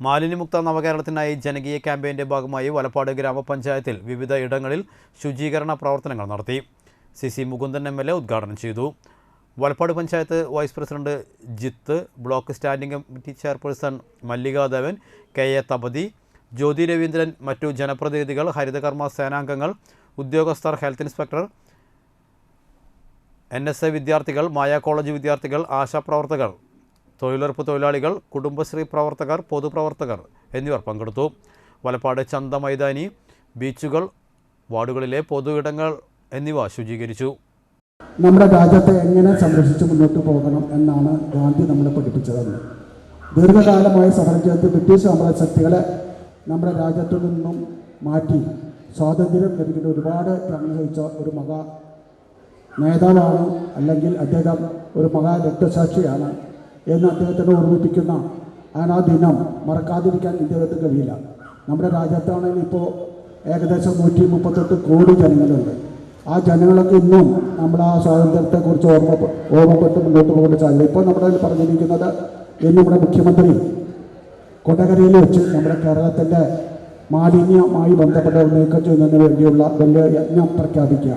മാലിന്യമുക്ത നവകേരളത്തിനായി ജനകീയ ക്യാമ്പയിന്റെ ഭാഗമായി വലപ്പാട് ഗ്രാമപഞ്ചായത്തിൽ വിവിധ ഇടങ്ങളിൽ ശുചീകരണ പ്രവർത്തനങ്ങൾ നടത്തി. C C Mukundan M L A ഉദ്ഘാടനം ചെയ്തു. Valappad panchayat vice president Jith block standing committee chairperson Mallikadevan K A Thapathi Jyothi Raveendran മറ്റു ജനപ്രതിനിധികൾ ഹരിതകർമ്മ സേനാംഗങ്ങൾ ഉദ്യോഗസ്ഥർ health inspector N S A വിദ്യാർത്ഥികൾ മായ കോളേജ് വിദ്യാർത്ഥികൾ ആശാപ്രവർത്തകർ തൊഴിലുറപ്പ് തൊഴിലാളികൾ കുടുംബശ്രീ പ്രവർത്തകർ പൊതുപ്രവർത്തകർ എന്നിവർ പങ്കെടുത്തു. വലപ്പാട് ചന്ത മൈതാനി ബീച്ചുകൾ വാർഡുകളിലെ പൊതു ഇടങ്ങൾ എന്നിവ ശുചീകരിച്ചു. നമ്മുടെ രാജ്യത്തെ എങ്ങനെ സംരക്ഷിച്ച് മുന്നോട്ട് പോകണം എന്നാണ് ഗാന്ധി നമ്മളെ പഠിപ്പിച്ചതെന്ന് ദീർഘകാലമായി സമരം ചെയ്ത് ബ്രിട്ടീഷ് സാമ്രാജ്യശക്തികളെ നമ്മുടെ രാജ്യത്തു നിന്നും മാറ്റി സ്വാതന്ത്ര്യം ലഭിക്കുന്ന ഒരുപാട് ത്യാഗം ഒരു മഹാ നേതാവാണ് അല്ലെങ്കിൽ അദ്ദേഹം ഒരു മഹാ രക്തസാക്ഷിയാണ് എന്ന് അദ്ദേഹത്തിനെ ഓർമ്മിപ്പിക്കുന്ന ആ ദിനം മറക്കാതിരിക്കാൻ ഇദ്ദേഹത്തിന് കഴിയില്ല. നമ്മുടെ രാജ്യത്താണെങ്കിൽ ഇപ്പോൾ ഏകദേശം നൂറ്റി മുപ്പത്തെട്ട് കോടി ജനങ്ങളുണ്ട്. ആ ജനങ്ങളൊക്കെ ഇന്നും നമ്മൾ ആ സ്വാതന്ത്ര്യത്തെക്കുറിച്ച് ഓർമ്മ ഓർമ്മപ്പെട്ട് മുന്നോട്ട് പോകേണ്ട സാധ്യത ഇപ്പോൾ നമ്മുടെ പറഞ്ഞിരിക്കുന്നത് ഇന്ന് നമ്മുടെ മുഖ്യമന്ത്രി കൊടകരയിൽ വെച്ച് നമ്മുടെ കേരളത്തിന്റെ മാലിന്യമായി ബന്ധപ്പെട്ട നീക്കം ചെയ്യുന്നതിന് വേണ്ടിയുള്ള വലിയ യജ്ഞം പ്രഖ്യാപിക്കുക